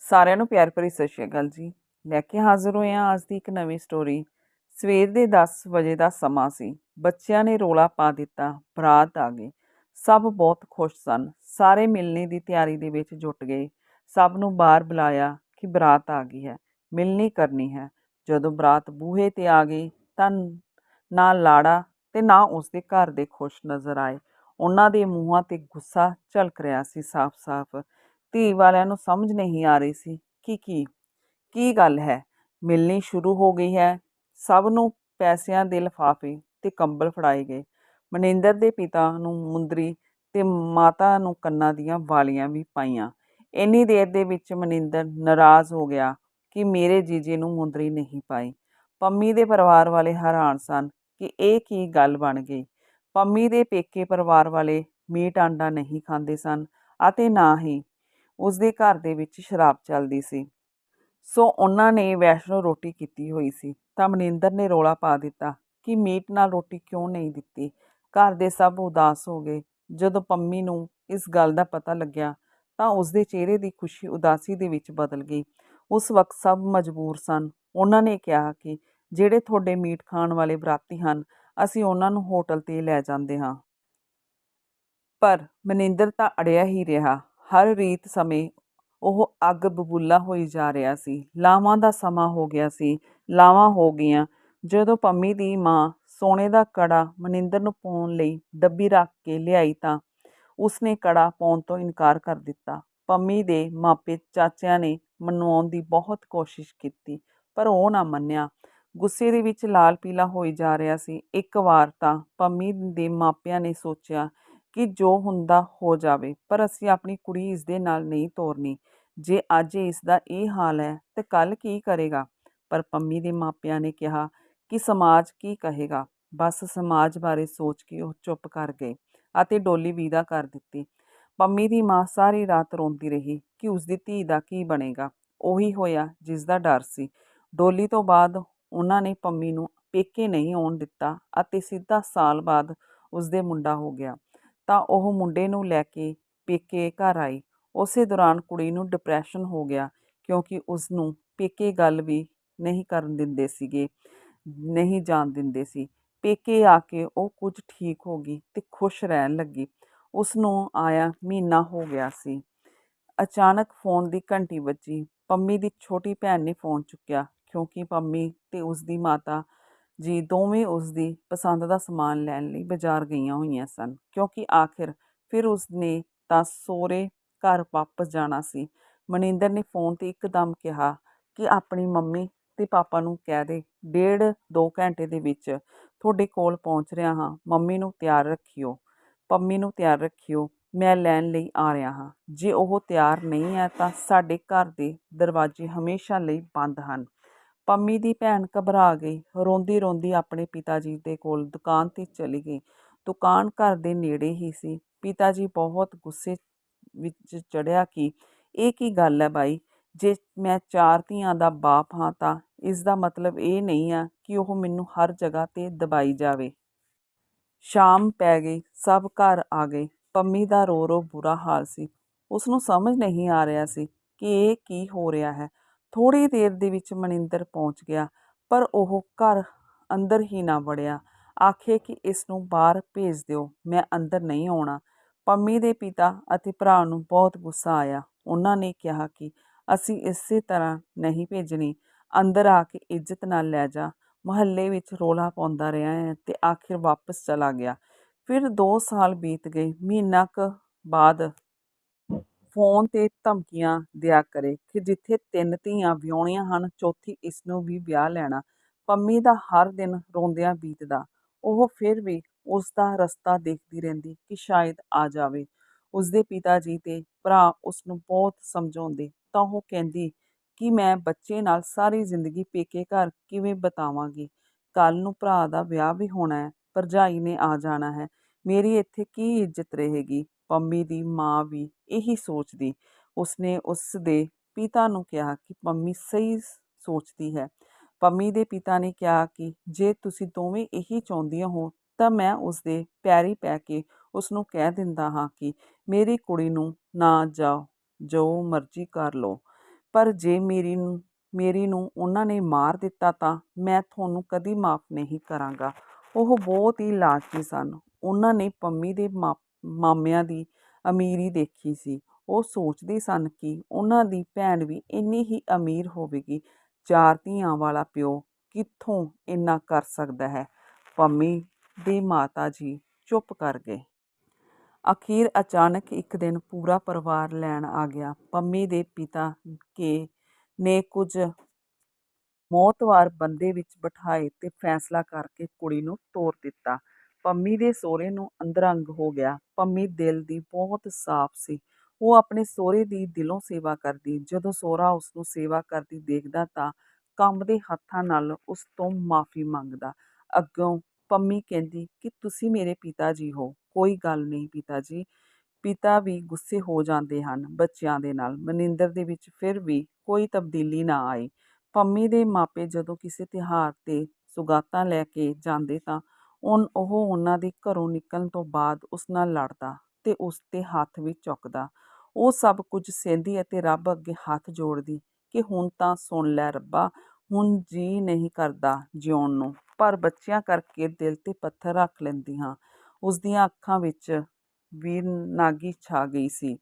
ਸਾਰਿਆਂ ਨੂੰ ਪਿਆਰ ਭਰੀ ਸਤਿ ਸ਼੍ਰੀ ਅਕਾਲ ਜੀ। ਲੈ ਕੇ ਹਾਜ਼ਰ ਹੋਏ ਹਾਂ ਅੱਜ ਦੀ ਇੱਕ ਨਵੀਂ ਸਟੋਰੀ ਸਵੇਰ ਦੇ 10 ਵਜੇ ਦਾ ਸਮਾਂ ਸੀ। ਬੱਚਿਆਂ ਨੇ ਰੋਲਾ ਪਾ ਦਿੱਤਾ, ਬਰਾਤ ਆ ਗਈ। ਸਭ ਬਹੁਤ ਖੁਸ਼ ਸਨ। ਸਾਰੇ ਮਿਲਣੇ ਦੀ ਤਿਆਰੀ ਦੇ ਵਿੱਚ ਜੁਟ ਗਏ। ਸਭ ਨੂੰ ਬਾਹਰ ਬੁਲਾਇਆ ਕਿ ਬਰਾਤ ਆ ਗਈ ਹੈ। ਮਿਲਣੀ ਕਰਨੀ ਹੈ। ਜਦੋਂ ਬਰਾਤ ਬੂਹੇ ਤੇ ਆ ਗਈ ਤਾਂ ਨਾ ਲਾੜਾ ਤੇ ਨਾ ਉਸਦੇ ਘਰ ਦੇ ਖੁਸ਼ ਨਜ਼ਰ ਆਏ। ਉਹਨਾਂ ਦੇ ਮੂੰਹਾਂ ਤੇ ਗੁੱਸਾ ਝਲਕ ਰਿਹਾ ਸੀ ਸਾਫ਼-ਸਾਫ਼। ਧੀ ਵਾਲਿਆਂ ਨੂੰ ਸਮਝ ਨਹੀਂ ਆ ਰਹੀ ਸੀ ਕਿ ਕੀ ਕੀ ਗੱਲ ਹੈ? ਮਿਲਣੀ ਸ਼ੁਰੂ ਹੋ ਗਈ ਹੈ। ਸਭ ਨੂੰ ਪੈਸਿਆਂ ਦੇ ਲਿਫਾਫੇ ਤੇ ਕੰਬਲ ਫੜਾਏ ਗਏ। ਮਨਿੰਦਰ ਦੇ ਪਿਤਾ ਨੂੰ ਮੁੰਦਰੀ ਤੇ ਮਾਤਾ ਨੂੰ ਕੰਨਾਂ ਦੀਆਂ ਵਾਲੀਆਂ ਵੀ ਪਾਈਆਂ। ਇੰਨੀ ਦੇਰ ਦੇ ਵਿੱਚ ਮਨਿੰਦਰ ਨਾਰਾਜ਼ ਹੋ ਗਿਆ ਕਿ ਮੇਰੇ ਜੀਜੇ ਨੂੰ ਮੁੰਦਰੀ ਨਹੀਂ ਪਾਈ। ਪੰਮੀ ਦੇ ਪਰਿਵਾਰ ਵਾਲੇ ਹੈਰਾਨ ਸਨ ਕਿ ਇਹ ਕੀ ਗੱਲ ਬਣ ਗਈ। ਪੰਮੀ ਦੇ ਪੇਕੇ ਪਰਿਵਾਰ ਵਾਲੇ ਮੀਟ ਆਂਡਾ ਨਹੀਂ ਖਾਂਦੇ ਸਨ ਅਤੇ ਨਾ ਹੀ ਉਸਦੇ ਘਰ ਦੇ ਵਿੱਚ ਸ਼ਰਾਬ ਚੱਲਦੀ ਸੀ। ਸੋ ਉਹਨਾਂ ਨੇ ਵੈਸ਼ਨੋ ਰੋਟੀ ਕੀਤੀ ਹੋਈ ਸੀ। ਤਾਂ ਮਨਿੰਦਰ ਨੇ ਰੋਲਾ ਪਾ ਦਿੱਤਾ ਕਿ ਮੀਟ ਨਾਲ ਰੋਟੀ ਕਿਉਂ ਨਹੀਂ ਦਿੱਤੀ। ਘਰ ਦੇ ਸਭ ਉਦਾਸ ਹੋ ਗਏ। ਜਦੋਂ ਪੰਮੀ ਨੂੰ ਇਸ ਗੱਲ ਦਾ ਪਤਾ ਲੱਗਿਆ ਤਾਂ ਉਸਦੇ ਚਿਹਰੇ ਦੀ ਖੁਸ਼ੀ ਉਦਾਸੀ ਦੇ ਵਿੱਚ ਬਦਲ ਗਈ। ਉਸ ਵਕਤ ਸਭ ਮਜਬੂਰ ਸਨ। ਉਹਨਾਂ ਨੇ ਕਿਹਾ ਕਿ ਜਿਹੜੇ ਤੁਹਾਡੇ ਮੀਟ ਖਾਣ ਵਾਲੇ ਬਰਾਤੀ ਹਨ, ਅਸੀਂ ਉਹਨਾਂ ਨੂੰ ਹੋਟਲ ਤੇ ਲੈ ਜਾਂਦੇ ਹਾਂ। ਪਰ ਮਨਿੰਦਰ ਤਾਂ ਅੜਿਆ ਹੀ ਰਿਹਾ। ਹਰ ਰੀਤ ਸਮੇਂ ਉਹ ਅੱਗ ਬਬੂਲਾ ਹੋਈ ਜਾ ਰਿਹਾ ਸੀ। ਲਾਵਾਂ ਦਾ ਸਮਾਂ ਹੋ ਗਿਆ ਸੀ। ਲਾਵਾਂ ਹੋ ਗਈਆਂ। ਜਦੋਂ ਪੰਮੀ ਦੀ ਮਾਂ ਸੋਨੇ ਦਾ ਕੜਾ ਮਨਿੰਦਰ ਨੂੰ ਪਾਉਣ ਲਈ ਡੱਬੀ ਰੱਖ ਕੇ ਲਿਆਈ ਤਾਂ ਉਸਨੇ ਕੜਾ ਪਾਉਣ ਤੋਂ ਇਨਕਾਰ ਕਰ ਦਿੱਤਾ। ਪੰਮੀ ਦੇ ਮਾਪੇ ਚਾਚਿਆਂ ਨੇ ਮਨਵਾਉਣ ਦੀ ਬਹੁਤ ਕੋਸ਼ਿਸ਼ ਕੀਤੀ, ਪਰ ਉਹ ਨਾ ਮੰਨਿਆ। ਗੁੱਸੇ ਦੇ ਵਿੱਚ ਲਾਲ ਪੀਲਾ ਹੋਈ ਜਾ ਰਿਹਾ ਸੀ। ਇੱਕ ਵਾਰ ਤਾਂ ਪੰਮੀ ਦੇ ਮਾਪਿਆਂ ਨੇ ਸੋਚਿਆ ਕਿ ਜੋ ਹੁੰਦਾ ਹੋ ਜਾਵੇ, ਪਰ ਅਸੀਂ ਆਪਣੀ ਕੁੜੀ ਇਸ ਦੇ ਨਾਲ ਨਹੀਂ ਤੋਰਨੀ। ਜੇ ਅੱਜ ਇਸ ਦਾ ਇਹ ਹਾਲ ਹੈ, ਤੇ ਕੱਲ ਕੀ ਕਰੇਗਾ? ਪਰ ਪੰਮੀ ਦੇ ਮਾਪਿਆਂ ਨੇ ਕਿਹਾ ਕਿ ਸਮਾਜ ਕੀ ਕਹੇਗਾ? ਬਸ ਸਮਾਜ ਬਾਰੇ ਸੋਚ ਕੇ ਉਹ ਚੁੱਪ ਕਰ ਗਏ ਅਤੇ ਡੋਲੀ ਵਿਦਾ ਕਰ ਦਿੱਤੀ। ਪੰਮੀ ਦੀ ਮਾਂ ਸਾਰੀ ਰਾਤ ਰੋਂਦੀ ਰਹੀ ਕਿ ਉਸਦੀ ਧੀ ਦਾ ਕੀ ਬਣੇਗਾ। ਉਹੀ ਹੋਇਆ ਜਿਸ ਦਾ ਡਰ ਸੀ। ਡੋਲੀ ਤੋਂ ਬਾਅਦ ਉਹਨਾਂ ਨੇ ਪੰਮੀ ਨੂੰ ਪੇਕੇ ਨਹੀਂ ਆਉਣ ਦਿੱਤਾ ਅਤੇ ਸਿੱਧਾ ਸਾਲ ਬਾਅਦ ਉਸਦੇ ਮੁੰਡਾ ਹੋ ਗਿਆ। ਤਾਂ ਉਹ ਮੁੰਡੇ ਨੂੰ ਲੈ ਕੇ ਪੇਕੇ ਘਰ ਆਈ। ਉਸੇ ਦੌਰਾਨ ਕੁੜੀ ਨੂੰ ਡਿਪਰੈਸ਼ਨ ਹੋ ਗਿਆ ਕਿਉਂਕਿ ਉਸ ਨੂੰ ਪੇਕੇ ਗੱਲ ਵੀ ਨਹੀਂ ਕਰਨ ਦਿੰਦੇ ਸੀਗੇ, ਨਹੀਂ ਜਾਣ ਦਿੰਦੇ ਸੀ। ਪੇਕੇ ਆ ਕੇ ਉਹ ਕੁਝ ਠੀਕ ਹੋ ਗਈ ਤੇ ਖੁਸ਼ ਰਹਿਣ ਲੱਗੀ। ਉਸ ਨੂੰ ਆਇਆ ਮਹੀਨਾ ਹੋ ਗਿਆ ਸੀ। ਅਚਾਨਕ ਫੋਨ ਦੀ ਘੰਟੀ ਵੱਜੀ। ਪੰਮੀ ਦੀ ਛੋਟੀ ਭੈਣ ਨੇ ਫੋਨ ਚੁੱਕਿਆ ਕਿਉਂਕਿ ਪੰਮੀ ਤੇ ਉਸ ਦੀ ਮਾਤਾ ਜੀ, ਦੋਵੇਂ ਉਸ ਦੀ ਪਸੰਦ ਦਾ ਸਮਾਨ ਲੈਣ ਲਈ ਬਾਜ਼ਾਰ ਗਈਆਂ ਹੋਈਆਂ ਸਨ, ਕਿਉਂਕਿ ਆਖਿਰ ਫਿਰ ਉਸ ਨੇ ਤਾਂ ਸੋਰੇ ਘਰ ਵਾਪਸ ਜਾਣਾ ਸੀ। ਮਨਿੰਦਰ ਨੇ ਫੋਨ ਤੇ ਇੱਕਦਮ ਕਿਹਾ ਕਿ ਆਪਣੀ ਮੰਮੀ ਤੇ ਪਾਪਾ ਨੂੰ ਕਹਿ ਦੇ, ਡੇਢ ਦੋ ਘੰਟੇ ਦੇ ਵਿੱਚ ਤੁਹਾਡੇ ਕੋਲ ਪਹੁੰਚ ਰਿਹਾ ਹਾਂ, ਮੰਮੀ ਨੂੰ ਤਿਆਰ ਰੱਖਿਓ। ਪੰਮੀ ਨੂੰ ਤਿਆਰ ਰੱਖਿਓ, ਮੈਂ ਲੈਣ ਲਈ ਆ ਰਿਹਾ ਹਾਂ। ਜੇ ਉਹ ਤਿਆਰ ਨਹੀਂ ਹੈ ਤਾਂ ਸਾਡੇ ਘਰ ਦੇ ਦਰਵਾਜ਼ੇ ਹਮੇਸ਼ਾ ਲਈ ਬੰਦ ਹਨ। ਪੰਮੀ ਦੀ ਭੈਣ ਘਬਰਾ ਗਈ। ਰੋਂਦੀ ਰੋਂਦੀ ਆਪਣੇ ਪਿਤਾ ਜੀ ਦੇ ਕੋਲ ਦੁਕਾਨ ਤੇ ਚਲੀ ਗਈ। ਦੁਕਾਨ ਘਰ ਦੇ ਨੇੜੇ ਹੀ ਸੀ। ਪਿਤਾ ਜੀ ਬਹੁਤ ਗੁੱਸੇ ਵਿੱਚ ਚੜਿਆ ਕਿ ਇਹ ਕੀ ਗੱਲ ਹੈ ਬਾਈ? ਜੇ ਮੈਂ ਚਾਰ ਧੀਆਂ ਦਾ ਬਾਪ ਹਾਂ ਤਾਂ ਇਸ ਦਾ ਮਤਲਬ ਇਹ ਨਹੀਂ ਆ ਕਿ ਉਹ ਮੈਨੂੰ ਹਰ ਜਗ੍ਹਾ ਤੇ ਦਬਾਈ ਜਾਵੇ। ਸ਼ਾਮ ਪੈ ਗਈ। ਸਭ ਘਰ ਆ ਗਏ। ਪੰਮੀ ਦਾ ਰੋ ਰੋ ਬੁਰਾ ਹਾਲ ਸੀ। ਉਸ ਨੂੰ ਸਮਝ ਨਹੀਂ ਆ ਰਿਹਾ ਸੀ ਕਿ ਇਹ ਕੀ ਹੋ ਰਿਹਾ ਹੈ। ਥੋੜੀ ਦੇਰ ਦੇ ਵਿੱਚ ਮਨਿੰਦਰ ਪਹੁੰਚ ਗਿਆ, ਪਰ ਉਹ ਘਰ ਅੰਦਰ ਹੀ ਨਾ ਵੜਿਆ। ਆਖੇ ਕਿ ਇਸ ਨੂੰ ਬਾਹਰ ਭੇਜ ਦਿਓ, ਮੈਂ ਅੰਦਰ ਨਹੀਂ ਆਉਣਾ। ਪੰਮੀ ਦੇ ਪਿਤਾ ਅਤੇ ਭਰਾ ਨੂੰ ਬਹੁਤ ਗੁੱਸਾ ਆਇਆ। ਉਹਨਾਂ ਨੇ ਕਿਹਾ ਕਿ ਅਸੀਂ ਇਸੇ ਤਰ੍ਹਾਂ ਨਹੀਂ ਭੇਜਣੀ। ਅੰਦਰ ਆ ਕੇ ਇੱਜ਼ਤ ਨਾਲ ਲੈ ਜਾ। ਮੁਹੱਲੇ ਵਿੱਚ ਰੋਲਾ ਪਾਉਂਦਾ ਰਿਹਾ ਹੈ ਤੇ ਆਖਿਰ ਵਾਪਸ ਚਲਾ ਗਿਆ। ਫਿਰ 2 ਸਾਲ ਬੀਤ ਗਏ। ਮਹੀਨਾ ਕੁ ਬਾਅਦ ਫੋਨ ਤੇ ਧਮਕੀਆਂ ਦਿਆ ਕਰੇ ਕਿ ਜਿੱਥੇ ਤਿੰਨ ਧੀਆਂ ਵਿਆਹੁਣੀਆਂ ਹਨ, ਚੌਥੀ ਇਸ ਨੂੰ ਵੀ ਵਿਆਹ ਲੈਣਾ। ਪੰਮੀ ਦਾ ਹਰ ਦਿਨ ਰੋਂਦਿਆਂ ਬੀਤਦਾ। ਉਹ ਫਿਰ ਵੀ ਉਸ ਦਾ ਰਸਤਾ ਦੇਖਦੀ ਰਹਿੰਦੀ ਕਿ ਸ਼ਾਇਦ ਆ ਜਾਵੇ। ਉਸਦੇ ਪਿਤਾ ਜੀ ਤੇ ਭਰਾ ਉਸ ਨੂੰ ਬਹੁਤ ਸਮਝਾਉਂਦੇ। ਤਾਂ ਉਹ ਕਹਿੰਦੀ ਕਿ ਮੈਂ ਬੱਚੇ ਨਾਲ ਸਾਰੀ ਜ਼ਿੰਦਗੀ ਪੇਕੇ ਘਰ ਕਿਵੇਂ ਬਤਾਵਾਂਗੀ? ਕੱਲ ਨੂੰ ਭਰਾ ਦਾ ਵਿਆਹ ਵੀ ਹੋਣਾ ਹੈ, ਭਰਜਾਈ ਨੇ ਆ ਜਾਣਾ ਹੈ। ਮੇਰੀ ਇੱਥੇ ਕੀ ਇੱਜ਼ਤ ਰਹੇਗੀ? ਪੰਮੀ ਦੀ ਮਾਂ ਵੀ ਇਹੀ ਸੋਚਦੀ। ਉਸਨੇ ਉਸ ਦੇ ਪਿਤਾ ਨੂੰ ਕਿਹਾ ਕਿ ਪੰਮੀ ਸਹੀ ਸੋਚਦੀ ਹੈ। ਪੰਮੀ ਦੇ ਪਿਤਾ ਨੇ ਕਿਹਾ ਕਿ ਜੇ ਤੁਸੀਂ ਦੋਵੇਂ ਇਹੀ ਚਾਹੁੰਦੀਆਂ ਹੋ, ਤਾਂ ਮੈਂ ਉਸ ਦੇ ਪੈਰੀ ਪੈ ਕੇ ਉਸ ਨੂੰ ਕਹਿ ਦਿੰਦਾ ਹਾਂ ਕਿ ਮੇਰੀ ਕੁੜੀ ਨੂੰ ਨਾ ਜਾਓ, ਜੋ ਮਰਜ਼ੀ ਕਰ ਲਓ। ਪਰ ਜੇ ਮੇਰੀ ਨੂੰ ਮੇਰੀ ਨੂੰ ਉਹਨਾਂ ਨੇ ਮਾਰ ਦਿੱਤਾ ਤਾਂ ਮੈਂ ਤੁਹਾਨੂੰ ਕਦੀ ਮਾਫ਼ ਨਹੀਂ ਕਰਾਂਗਾ। ਉਹ ਬਹੁਤ ਹੀ ਲਾਲਚੀ ਸਨ। ਉਹਨਾਂ ਨੇ ਪੰਮੀ ਦੇ ਮਾ ਮਾਮਿਆਂ ਦੀ ਅਮੀਰੀ ਦੇਖੀ ਸੀ। ਉਹ ਸੋਚਦੇ ਸਨ ਕਿ ਉਹਨਾਂ ਦੀ ਭੈਣ ਵੀ ਇੰਨੀ ਹੀ ਅਮੀਰ ਹੋਵੇਗੀ। ਚਾਰ ਧੀਆਂ ਵਾਲਾ ਪਿਓ ਕਿੱਥੋਂ ਇੰਨਾ ਕਰ ਸਕਦਾ ਹੈ? ਪੰਮੀ ਦੇ ਮਾਤਾ ਜੀ ਚੁੱਪ ਕਰ ਗਏ। ਅਖੀਰ ਅਚਾਨਕ ਇੱਕ ਦਿਨ ਪੂਰਾ ਪਰਿਵਾਰ ਲੈਣ ਆ ਗਿਆ। ਪੰਮੀ ਦੇ ਪਿਤਾ ਕੇ ਨੇ ਕੁਝ ਮੋਤਵਾਰ ਬੰਦੇ ਵਿੱਚ ਬਿਠਾਏ ਤੇ ਫੈਸਲਾ ਕਰਕੇ ਕੁੜੀ ਨੂੰ ਤੋਰ ਦਿੱਤਾ। ਪੰਮੀ ਦੇ ਸਹੁਰੇ ਨੂੰ ਅੰਦਰੰਗ ਹੋ ਗਿਆ। ਪੰਮੀ ਦਿਲ ਦੀ ਬਹੁਤ ਸਾਫ਼ ਸੀ। ਉਹ ਆਪਣੇ ਸਹੁਰੇ ਦੀ ਦਿਲੋਂ ਸੇਵਾ ਕਰਦੀ। ਜਦੋਂ ਸਹੁਰਾ ਉਸ ਨੂੰ ਸੇਵਾ ਕਰਦੀ ਦੇਖਦਾ ਤਾਂ ਕੰਬਦੇ ਹੱਥਾਂ ਨਾਲ ਉਸ ਤੋਂ ਮਾਫ਼ੀ ਮੰਗਦਾ। ਅੱਗੋਂ ਪੰਮੀ ਕਹਿੰਦੀ ਕਿ ਤੁਸੀਂ ਮੇਰੇ ਪਿਤਾ ਜੀ ਹੋ। ਕੋਈ ਗੱਲ ਨਹੀਂ ਪਿਤਾ ਜੀ। ਪਿਤਾ ਵੀ ਗੁੱਸੇ ਹੋ ਜਾਂਦੇ ਹਨ ਬੱਚਿਆਂ ਦੇ ਨਾਲ। ਮਨਿੰਦਰ ਦੇ ਵਿੱਚ ਫਿਰ ਵੀ ਕੋਈ ਤਬਦੀਲੀ ਨਾ ਆਈ। ਪੰਮੀ ਦੇ ਮਾਪੇ ਜਦੋਂ ਕਿਸੇ ਤਿਉਹਾਰ 'ਤੇ ਸੁਗਾਤਾਂ ਲੈ ਕੇ ਜਾਂਦੇ ਤਾਂ ਉਨ, ਉਹ ਉਹਨਾਂ ਦੇ ਘਰੋਂ ਨਿਕਲਣ ਤੋਂ ਬਾਅਦ ਉਸ ਨਾਲ ਲੜਦਾ ਤੇ ਉਸ 'ਤੇ ਹੱਥ ਵੀ ਚੁੱਕਦਾ। ਉਹ ਸਭ ਕੁਝ ਸਹਿੰਦੀ ਅਤੇ ਰੱਬ ਅੱਗੇ ਹੱਥ ਜੋੜਦੀ ਕਿ ਹੁਣ ਤਾਂ ਸੁਣ ਲੈ ਰੱਬਾ, ਹੁਣ ਜੀ ਨਹੀਂ ਕਰਦਾ ਜਿਉਣ ਨੂੰ, ਪਰ ਬੱਚਿਆਂ ਕਰਕੇ ਦਿਲ 'ਤੇ ਪੱਥਰ ਰੱਖ ਲੈਂਦੀ ਹਾਂ। ਉਸ ਦੀਆਂ ਅੱਖਾਂ ਵਿੱਚ ਵੀਰ ਨਾਗੀ ਛਾ ਗਈ ਸੀ।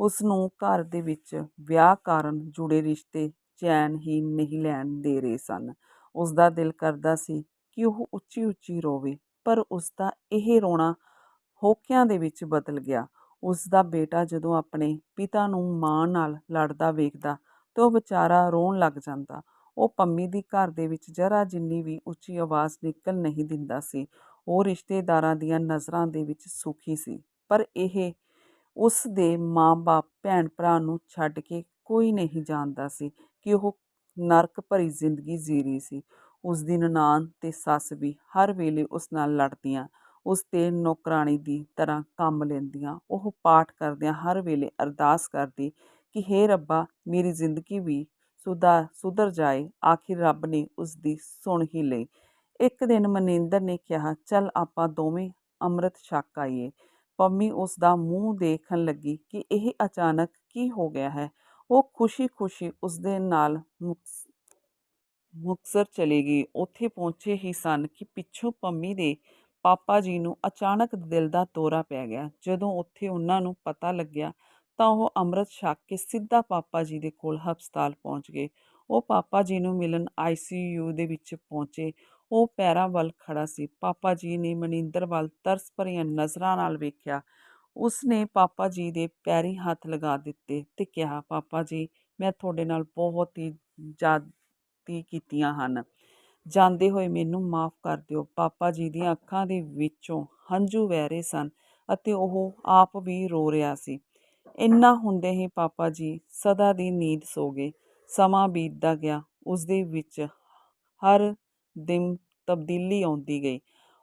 ਉਸ ਨੂੰ ਘਰ ਦੇ ਵਿੱਚ ਵਿਆਹ ਕਾਰਨ ਜੁੜੇ ਰਿਸ਼ਤੇ ਚੈਨ ਹੀ ਨਹੀਂ ਲੈਣ ਦੇ ਰਹੇ ਸਨ। ਉਸ ਦਾ ਦਿਲ ਕਰਦਾ ਸੀ ਕਿ ਉਹ ਉੱਚੀ ਉੱਚੀ ਰੋਵੇ, ਪਰ ਉਸ ਦਾ ਇਹ ਰੋਣਾ ਹੋਕਿਆਂ ਦੇ ਵਿੱਚ ਬਦਲ ਗਿਆ। ਉਸ ਦਾ ਬੇਟਾ ਜਦੋਂ ਆਪਣੇ ਪਿਤਾ ਨੂੰ ਮਾਂ ਨਾਲ ਲੜਦਾ ਵੇਖਦਾ ਤਾਂ ਉਹ ਵਿਚਾਰਾ ਰੋਣ ਲੱਗ ਜਾਂਦਾ, ਉਹ ਪੰਮੀ ਦੀ ਘਰ ਦੇ ਵਿੱਚ ਜਰਾ ਜਿੰਨੀ ਵੀ ਉੱਚੀ ਆਵਾਜ਼ ਨਿਕਲ ਨਹੀਂ ਦਿੰਦਾ ਸੀ, ਉਹ ਰਿਸ਼ਤੇਦਾਰਾਂ ਦੀਆਂ ਨਜ਼ਰਾਂ ਦੇ ਵਿੱਚ ਸੁਖੀ ਸੀ, ਪਰ ਇਹ ਉਸ ਦੇ ਮਾਂ-ਬਾਪ ਭੈਣ ਭਰਾ ਨੂੰ ਛੱਡ ਕੇ ਕੋਈ ਨਹੀਂ ਜਾਣਦਾ ਸੀ ਕਿ ਉਹ ਨਰਕ ਭਰੀ ਜ਼ਿੰਦਗੀ ਜੀ ਰਹੀ ਸੀ। ਉਸ ਦੀ ਨਨਾਣ ਤੇ ਸੱਸ ਵੀ ਹਰ ਵੇਲੇ ਉਸ ਨਾਲ ਲੜਦੀਆਂ, ਉਸ ਤੇ ਨੌਕਰਾਣੀ ਦੀ ਤਰ੍ਹਾਂ ਕੰਮ ਲੈਂਦੀਆਂ, ਉਹ ਪਾਠ ਕਰਦਿਆਂ ਹਰ ਵੇਲੇ ਅਰਦਾਸ ਕਰਦੀ ਕਿ, ਹੇ ਰੱਬਾ, ਮੇਰੀ ਜ਼ਿੰਦਗੀ ਵੀ ਸੁਧਾ, ਸੁਧਰ ਜਾਏ, ਆਖਿਰ ਰੱਬ ਨੇ ਉਸ ਦੀ ਸੁਣ ਹੀ ਲਈ। ਇੱਕ ਦਿਨ ਮਨਿੰਦਰ ਨੇ ਕਿਹਾ, ਚੱਲ ਆਪਾਂ ਦੋਵੇਂ ਅੰਮ੍ਰਿਤ ਛਕ ਆਈਏ। ਪੰਮੀ ਉਸ ਦਾ ਮੂੰਹ ਦੇਖਣ ਲੱਗੀ ਕਿ ਇਹ ਅਚਾਨਕ ਕੀ ਹੋ ਗਿਆ ਹੈ। ਉਹ ਖੁਸ਼ੀ-ਖੁਸ਼ੀ ਉਸ ਦੇ ਨਾਲ ਮੁਕਸ ਮੁਕਤਸਰ ਚਲੇ ਗਈ ਉੱਥੇ ਪਹੁੰਚੇ ਹੀ ਸਨ ਕਿ ਪਿੱਛੋਂ ਪੰਮੀ ਦੇ ਪਾਪਾ ਜੀ ਨੂੰ ਅਚਾਨਕ ਦਿਲ ਦਾ ਦੌਰਾ ਪੈ ਗਿਆ। ਜਦੋਂ ਉੱਥੇ ਉਹਨਾਂ ਨੂੰ ਪਤਾ ਲੱਗਿਆ ਤਾਂ ਉਹ ਅੰਮ੍ਰਿਤ ਛਕ ਕੇ ਸਿੱਧਾ ਪਾਪਾ ਜੀ ਦੇ ਕੋਲ ਹਸਪਤਾਲ ਪਹੁੰਚ ਗਏ। ਉਹ ਪਾਪਾ ਜੀ ਨੂੰ ਮਿਲਣ ਆਈਸੀਯੂ ਦੇ ਵਿੱਚ ਪਹੁੰਚੇ। ਉਹ ਪੈਰਾਂ ਵੱਲ ਖੜਾ ਸੀ। ਪਾਪਾ ਜੀ ਨੇ ਮਨਿੰਦਰ ਵੱਲ ਤਰਸ ਭਰੀਆਂ ਨਜ਼ਰਾਂ ਨਾਲ ਵੇਖਿਆ। ਉਸ ਨੇ ਪਾਪਾ ਜੀ ਦੇ ਪੈਰੀ ਹੱਥ ਲਗਾ ਦਿੱਤੇ ਤੇ ਕਿਹਾ, ਪਾਪਾ ਜੀ, ਮੈਂ ਤੁਹਾਡੇ ਨਾਲ ਬਹੁਤ ਹੀ ਜ਼ਿਆਦਤੀ ਕੀਤੀਆਂ ਹਨ। ਜਾਂਦੇ ਹੋਏ ਮੈਨੂੰ ਮਾਫ਼ ਕਰ ਦਿਓ। ਪਾਪਾ ਜੀ ਦੀਆਂ ਅੱਖਾਂ ਦੇ ਵਿੱਚੋਂ ਹੰਝੂ ਵਹਿ ਰਹੇ ਸਨ ਅਤੇ ਉਹ ਆਪ ਵੀ ਰੋ ਰਿਹਾ ਸੀ। ਇੰਨਾ ਹੁੰਦੇ ਹੀ ਪਾਪਾ ਜੀ ਸਦਾ ਦੀ ਨੀਂਦ ਸੋ ਗਏ। ਸਮਾਂ ਬੀਤਦਾ ਗਿਆ। ਉਸ ਦੇ ਵਿੱਚ ਹਰ ਦਿਨ ਤਬਦੀਲੀ ਆਉਂਦੀ ਗਈ।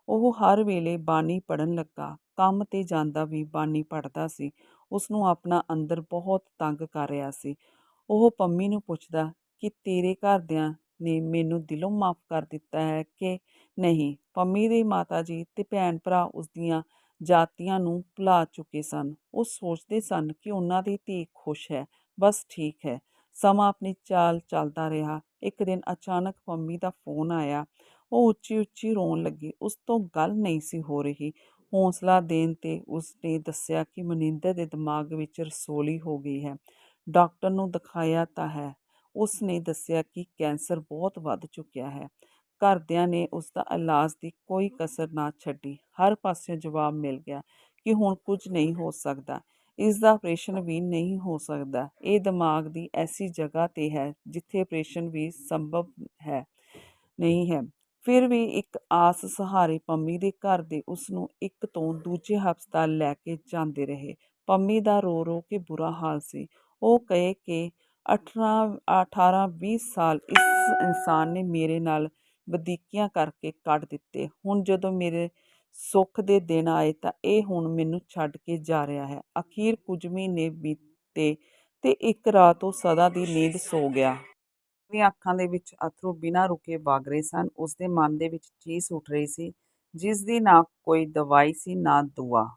ਉਹ ਹਰ ਵੇਲੇ ਬਾਣੀ ਪੜਨ ਲੱਗਾ। ਕੰਮ ਤੇ ਜਾਂਦਾ ਵੀ ਬਾਣੀ ਪੜਦਾ ਸੀ। ਉਸ ਨੂੰ ਆਪਣਾ ਅੰਦਰ ਬਹੁਤ ਤੰਗ ਕਰ ਰਿਹਾ ਸੀ। ਉਹ ਪੰਮੀ ਨੂੰ ਪੁੱਛਦਾ, ਕਿ ਤੇਰੇ ਘਰਦਿਆਂ ਨੇ ਮੈਨੂੰ ਦਿਲੋਂ ਮਾਫ਼ ਕਰ ਦਿੱਤਾ ਹੈ ਕਿ ਨਹੀਂ, ਪੰਮੀ ਦੇ ਮਾਤਾ ਜੀ ਤੇ ਭੈਣ ਭਰਾ ਉਸ ਦੀਆਂ ਜਾਤੀਆਂ ਨੂੰ ਭੁਲਾ ਚੁੱਕੇ ਸਨ। ਉਹ ਸੋਚਦੇ ਸਨ ਕਿ ਉਹਨਾਂ ਦੀ ਧੀ ਖੁਸ਼ ਹੈ, ਬਸ ਠੀਕ ਹੈ। ਸਮਾਂ ਆਪਣੀ ਚਾਲ ਚੱਲਦਾ ਰਿਹਾ। ਇੱਕ ਦਿਨ ਅਚਾਨਕ ਪੰਮੀ ਦਾ ਫੋਨ ਆਇਆ। ਉਹ ਉੱਚੀ ਉੱਚੀ ਰੋਣ ਲੱਗੀ। ਉਸ ਤੋਂ ਗੱਲ ਨਹੀਂ ਸੀ ਹੋ ਰਹੀ। ਹੌਸਲਾ ਦੇਣ ਤੇ ਉਸ ਨੇ ਦੱਸਿਆ ਕਿ ਮਨਿੰਦਰ ਦੇ ਦਿਮਾਗ ਵਿੱਚ ਰਸੋਲੀ ਹੋ ਗਈ ਹੈ। ਡਾਕਟਰ ਨੂੰ ਦਿਖਾਇਆ ਤਾਂ ਹੈ। ਉਸ ਨੇ ਦੱਸਿਆ ਕਿ ਕੈਂਸਰ ਬਹੁਤ ਵੱਧ ਚੁੱਕਿਆ ਹੈ। ਘਰਦਿਆਂ ਨੇ ਉਸ ਦਾ ਇਲਾਜ ਦੀ ਕੋਈ ਕਸਰ ਨਾ ਛੱਡੀ। ਹਰ ਪਾਸਿਓਂ ਜਵਾਬ ਮਿਲ ਗਿਆ ਕਿ ਹੁਣ ਕੁਝ ਨਹੀਂ ਹੋ ਸਕਦਾ। ਇਸ ਦਾ ਆਪਰੇਸ਼ਨ ਵੀ ਨਹੀਂ ਹੋ ਸਕਦਾ। ਇਹ ਦਿਮਾਗ ਦੀ ਐਸੀ ਜਗ੍ਹਾ ਤੇ ਹੈ ਜਿੱਥੇ ਆਪਰੇਸ਼ਨ ਵੀ ਸੰਭਵ ਹੈ, ਨਹੀਂ ਹੈ। ਫਿਰ ਵੀ ਇੱਕ ਆਸ ਸਹਾਰੇ ਪੰਮੀ ਦੇ ਘਰ ਦੇ ਉਸ ਨੂੰ ਇੱਕ ਤੋਂ ਦੂਜੇ ਹਸਪਤਾਲ ਲੈ ਕੇ ਜਾਂਦੇ ਰਹੇ। ਪੰਮੀ ਦਾ ਰੋ ਰੋ ਕੇ ਬੁਰਾ ਹਾਲ ਸੀ। ਉਹ ਕਹੇ ਕਿ 18 18 20 ਸਾਲ ਇਸ ਇਨਸਾਨ ਨੇ ਮੇਰੇ ਨਾਲ ਵਧੀਕੀਆਂ ਕਰਕੇ ਕੱਢ ਦਿੱਤੇ। ਹੁਣ ਜਦੋਂ ਮੇਰੇ ਸੁੱਖ ਦੇ ਦਿਨ ਆਏ ਤਾਂ ਇਹ ਹੁਣ ਮੈਨੂੰ ਛੱਡ ਕੇ ਜਾ ਰਿਹਾ ਹੈ। ਅਖੀਰ ਕੁਝ ਮਹੀਨੇ ਬੀਤੇ ਤੇ ਇੱਕ ਰਾਤ ਉਹ ਸਦਾ ਦੀ ਨੀਂਦ ਸੋ ਗਿਆ। ਦੀਆਂ ਅੱਖਾਂ ਦੇ ਵਿੱਚ ਅਥਰੂ ਬਿਨਾਂ ਰੁਕੇ ਵਗ ਰਹੇ ਸਨ। ਉਸਦੇ ਮਨ ਦੇ ਵਿੱਚ ਚੀਸ ਉੱਠ ਰਹੀ ਸੀ ਜਿਸ ਦੀ ਨਾ ਕੋਈ ਦਵਾਈ ਸੀ, ਨਾ ਦੁਆ।